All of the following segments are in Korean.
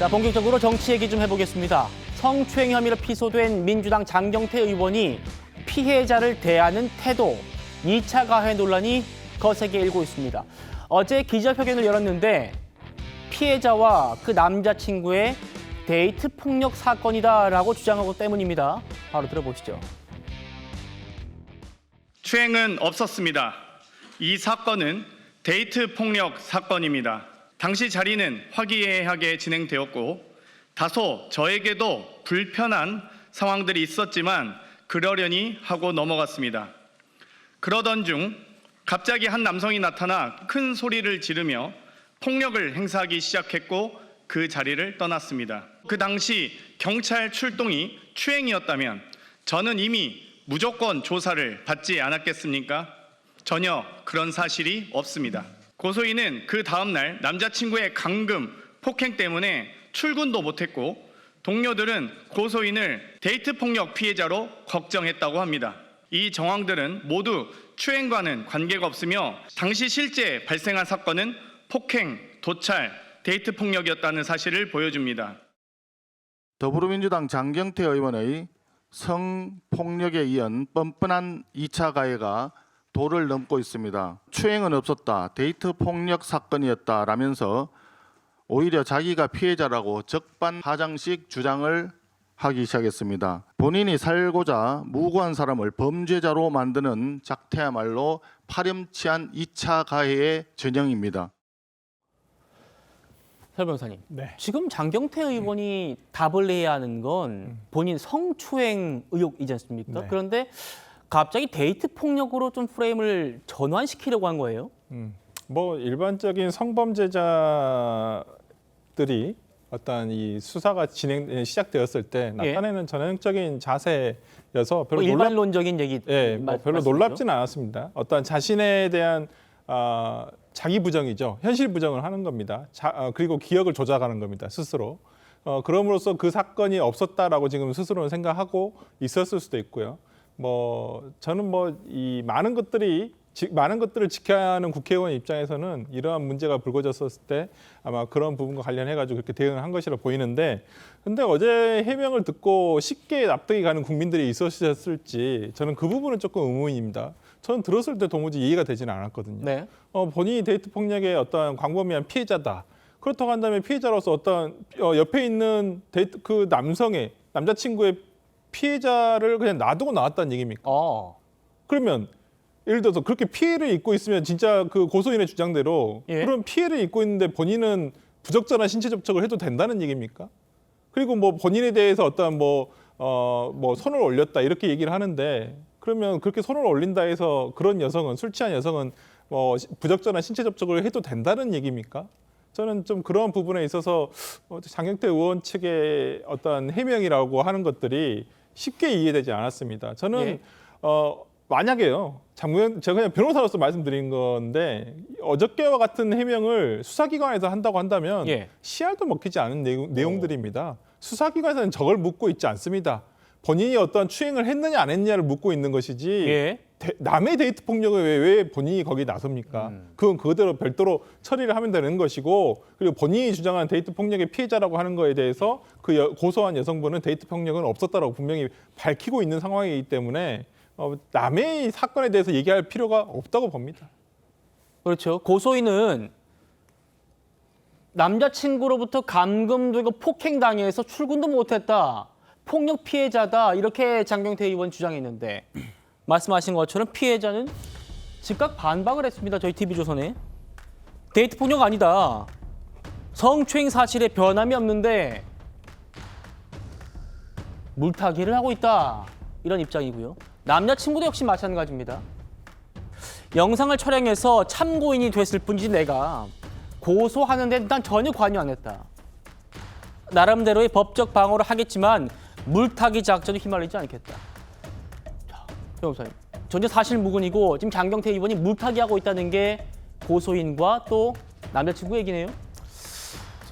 자, 본격적으로 정치 얘기 좀 해보겠습니다. 성추행 혐의로 피소된 민주당 장경태 의원이 피해자를 대하는 태도, 2차 가해 논란이 거세게 일고 있습니다. 어제 기자회견을 열었는데 피해자와 그 남자친구의 데이트 폭력 사건이다라고 주장하고 때문입니다. 바로 들어보시죠. 추행은 없었습니다. 이 사건은 데이트 폭력 사건입니다. 당시 자리는 화기애애하게 진행되었고 다소 저에게도 불편한 상황들이 있었지만 그러려니 하고 넘어갔습니다. 그러던 중 갑자기 한 남성이 나타나 큰 소리를 지르며 폭력을 행사하기 시작했고 그 자리를 떠났습니다. 그 당시 경찰 출동이 추행이었다면 저는 이미 무조건 조사를 받지 않았겠습니까? 전혀 그런 사실이 없습니다. 고소인은 그 다음날 남자친구의 강금, 폭행 때문에 출근도 못했고 동료들은 고소인을 데이트 폭력 피해자로 걱정했다고 합니다. 이 정황들은 모두 추행과는 관계가 없으며 당시 실제 발생한 사건은 폭행, 도찰, 데이트 폭력이었다는 사실을 보여줍니다. 더불어민주당 장경태 의원의 성폭력에 이은 뻔뻔한 2차 가해가 도를 넘고 있습니다. 추행은 없었다. 데이트 폭력 사건이었다 라면서 오히려 자기가 피해자라고 적반하장식 주장을 하기 시작했습니다. 본인이 살고자 무고한 사람을 범죄자로 만드는 작태야말로 파렴치한 2차 가해의 전형입니다. 설 변호사님. 네. 지금 장경태 의원이 답을 내야 하는 건 본인 성추행 의혹이지 않습니까? 네. 그런데 갑자기 데이트 폭력으로 좀 프레임을 전환시키려고 한 거예요. 음, 뭐 일반적인 성범죄자들이 어떤 이 수사가 진행 시작되었을 때 예. 나타내는 전형적인 자세여서 뭐 별로 놀랍 일반론적인 얘기. 예, 뭐 말- 별로 말씀이죠? 놀랍지는 않았습니다. 어떤 자신에 대한 어, 자기 부정이죠. 현실 부정을 하는 겁니다. 자, 어, 그리고 기억을 조작하는 겁니다. 스스로. 어, 그럼으로써 그 사건이 없었다라고 지금 스스로는 생각하고 있었을 수도 있고요. 뭐 저는 뭐 이 많은 것들이 지, 많은 것들을 지켜야 하는 국회의원 입장에서는 이러한 문제가 불거졌었을 때 아마 그런 부분과 관련해 가지고 그렇게 대응을 한 것이라 보이는데 근데 어제 해명을 듣고 쉽게 납득이 가는 국민들이 있으셨을지 저는 그 부분은 조금 의문입니다. 저는 들었을 때 도무지 이해가 되지는 않았거든요. 네. 어, 본인이 데이트 폭력의 어떤 광범위한 피해자다. 그렇다고 한다면 피해자로서 어떤 어, 옆에 있는 데이트 그 남성의 남자친구의 피해자를 그냥 놔두고 나왔다는 얘기입니까? 어. 그러면 예를 들어서 그렇게 피해를 입고 있으면 진짜 그 고소인의 주장대로 예. 그런 피해를 입고 있는데 본인은 부적절한 신체 접촉을 해도 된다는 얘기입니까? 그리고 뭐 본인에 대해서 어떤 뭐 어, 뭐 손을 올렸다 이렇게 얘기를 하는데 그러면 그렇게 손을 올린다 해서 그런 여성은 술 취한 여성은 뭐 시- 부적절한 신체 접촉을 해도 된다는 얘기입니까? 저는 좀 그런 부분에 있어서 어, 장경태 의원 측의 어떤 해명이라고 하는 것들이 쉽게 이해되지 않았습니다. 저는 예. 어, 만약에요. 장무현 제가 그냥 변호사로서 말씀드린 건데 어저께와 같은 해명을 수사기관에서 한다고 한다면 예. 씨알도 먹히지 않은 내용, 내용들입니다. 수사기관에서는 저걸 묻고 있지 않습니다. 본인이 어떤 추행을 했느냐 안 했느냐를 묻고 있는 것이지 예. 대- 남의 데이트 폭력을 왜, 왜 본인이 거기 나섭니까? 음. 그건 그대로 별도로 처리를 하면 되는 것이고 그리고 본인이 주장하는 데이트 폭력의 피해자라고 하는 거에 대해서 그 여- 고소한 여성분은 데이트 폭력은 없었다라고 분명히 밝히고 있는 상황이기 때문에 어, 남의 사건에 대해서 얘기할 필요가 없다고 봅니다. 그렇죠. 고소인은 남자친구로부터 감금되고 폭행당해서 출근도 못했다. 폭력 피해자다. 이렇게 장경태 의원 주장했는데 말씀하신 것처럼 피해자는 즉각 반박을 했습니다. 저희 TV조선에. 데이트 폭력 아니다. 성추행 사실에 변함이 없는데 물타기를 하고 있다. 이런 입장이고요. 남자친구도 역시 마찬가지입니다. 영상을 촬영해서 참고인이 됐을 뿐이지 내가 고소하는 데 난 전혀 관여 안 했다. 나름대로의 법적 방어를 하겠지만 물타기 작전에 휘말리지 않겠다. 자, 변호사님. 전혀 사실 무근이고 지금 장경태 의원이 물타기하고 있다는 게 고소인과 또 남자친구 얘기네요.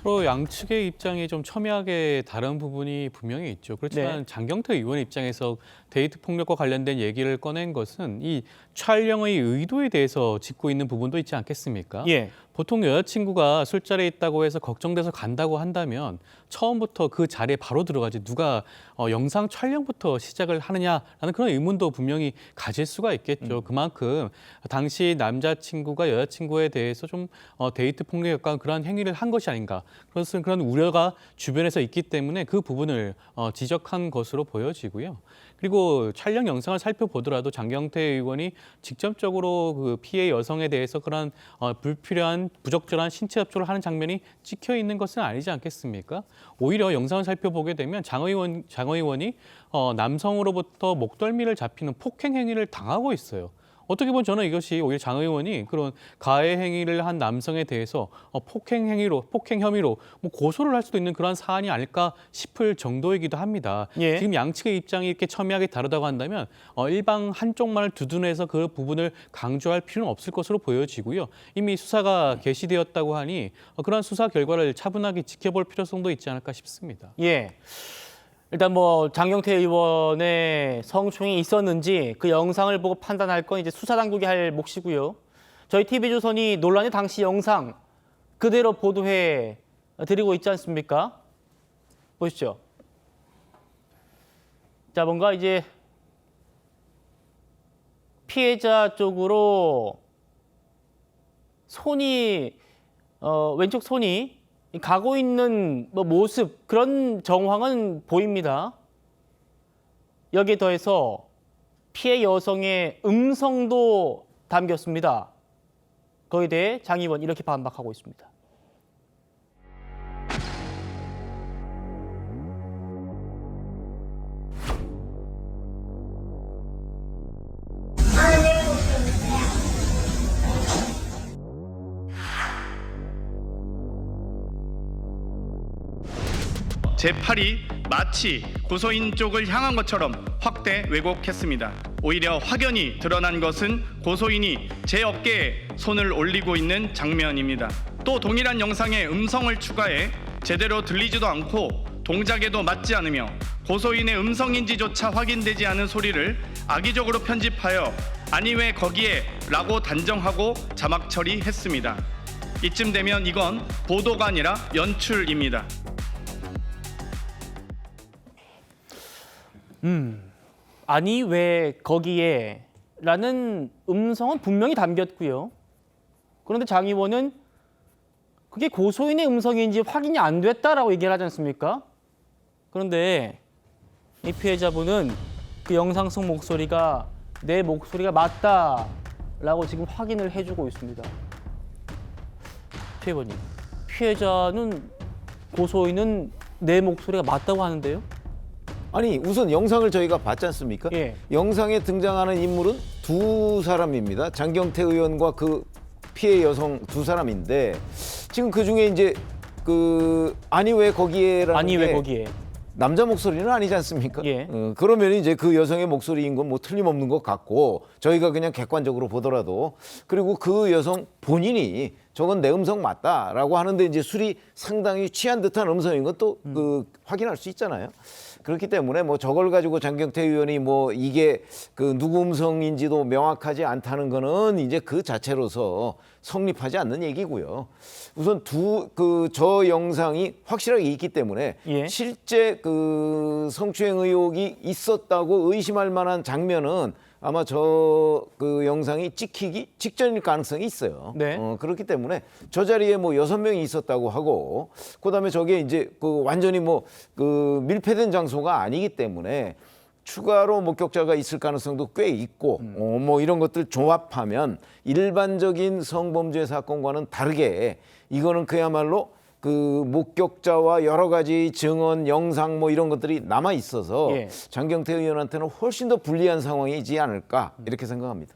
서로 양측의 입장이 좀 첨예하게 다른 부분이 분명히 있죠. 그렇지만 네. 장경태 의원 입장에서 데이트 폭력과 관련된 얘기를 꺼낸 것은 이 촬영의 의도에 대해서 짚고 있는 부분도 있지 않겠습니까? 예. 보통 여자친구가 술자리에 있다고 해서 걱정돼서 간다고 한다면 처음부터 그 자리에 바로 들어가지 누가 어, 영상 촬영부터 시작을 하느냐라는 그런 의문도 분명히 가질 수가 있겠죠. 그만큼 당시 남자친구가 여자친구에 대해서 좀 어, 데이트 폭력에 가까운 그러한 행위를 한 것이 아닌가. 그것은 그런 우려가 주변에서 있기 때문에 그 부분을 어, 지적한 것으로 보여지고요. 그리고 촬영 영상을 살펴보더라도 장경태 의원이 직접적으로 그 피해 여성에 대해서 그런 어, 불필요한 부적절한 신체 접촉을 하는 장면이 찍혀 있는 것은 아니지 않겠습니까? 오히려 영상을 살펴보게 되면 장 의원 장 의원이 어, 남성으로부터 목덜미를 잡히는 폭행 행위를 당하고 있어요. 어떻게 보면 저는 이것이 오히려 장 의원이 그런 가해 행위를 한 남성에 대해서 어, 폭행 행위로 폭행 혐의로 뭐 고소를 할 수도 있는 그런 사안이 아닐까 싶을 정도이기도 합니다. 예. 지금 양측의 입장이 이렇게 첨예하게 다르다고 한다면 어, 일방 한쪽만을 두둔해서 그 부분을 강조할 필요는 없을 것으로 보여지고요. 이미 수사가 개시되었다고 하니 어, 그러한 수사 결과를 차분하게 지켜볼 필요성도 있지 않을까 싶습니다. 예. 일단 뭐 장경태 의원의 성추행이 있었는지 그 영상을 보고 판단할 건 이제 수사 당국이 할 몫이고요. 저희 TV조선이 논란의 당시 영상 그대로 보도해 드리고 있지 않습니까? 보십시오. 자, 뭔가 이제 피해자 쪽으로 손이 어, 왼쪽 손이 가고 있는 뭐 모습 그런 정황은 보입니다. 여기에 더해서 피해 여성의 음성도 담겼습니다. 거기에 대해 장 의원 이렇게 반박하고 있습니다. 제8이 마치 고소인 쪽을 향한 것처럼 확대 왜곡했습니다. 오히려 확연히 드러난 것은 고소인이 제 어깨에 손을 올리고 있는 장면입니다. 또 동일한 영상에 음성을 추가해 제대로 들리지도 않고 동작에도 맞지 않으며 고소인의 음성인지조차 확인되지 않은 소리를 악의적으로 편집하여 아니 왜 거기에 라고 단정하고 자막 처리했습니다. 이쯤 되면 이건 보도가 아니라 연출입니다. 아니 왜 거기에 라는 음성은 분명히 담겼고요. 그런데 장 의원은 그게 고소인의 음성인지 확인이 안 됐다라고 얘기를 하지 않습니까? 그런데 이 피해자분은 그 영상 속 목소리가 내 목소리가 맞다라고 지금 확인을 해주고 있습니다. 피해자님, 피해자는 고소인은 내 목소리가 맞다고 하는데요? 아니 우선 영상을 저희가 봤지 않습니까? 예. 영상에 등장하는 인물은 두 사람입니다. 장경태 의원과 그 피해 여성 두 사람인데 지금 그 중에 이제 그 아니 왜 거기에라는 아니 왜게 거기에? 남자 목소리는 아니지 않습니까? 예. 어, 그러면 이제 그 여성의 목소리인 건 뭐 틀림없는 것 같고 저희가 그냥 객관적으로 보더라도 그리고 그 여성 본인이 저건 내 음성 맞다라고 하는데 이제 술이 상당히 취한 듯한 음성인 건또그 확인할 수 있잖아요. 그렇기 때문에 뭐 저걸 가지고 장경태 의원이 뭐 이게 그 누구 음성인지도 명확하지 않다는 거는 이제 그 자체로서 성립하지 않는 얘기고요. 우선 두 그 저 영상이 확실하게 있기 때문에 예. 실제 그 성추행 의혹이 있었다고 의심할 만한 장면은 아마 저 그 영상이 찍히기 직전일 가능성이 있어요. 네. 어, 그렇기 때문에 저 자리에 뭐 여섯 명이 있었다고 하고 그다음에 저게 이제 그 완전히 뭐 그 밀폐된 장소가 아니기 때문에 추가로 목격자가 있을 가능성도 꽤 있고 어, 뭐 이런 것들 조합하면 일반적인 성범죄 사건과는 다르게 이거는 그야말로 그 목격자와 여러 가지 증언, 영상 뭐 이런 것들이 남아 있어서 예. 장경태 의원한테는 훨씬 더 불리한 상황이지 않을까 이렇게 생각합니다.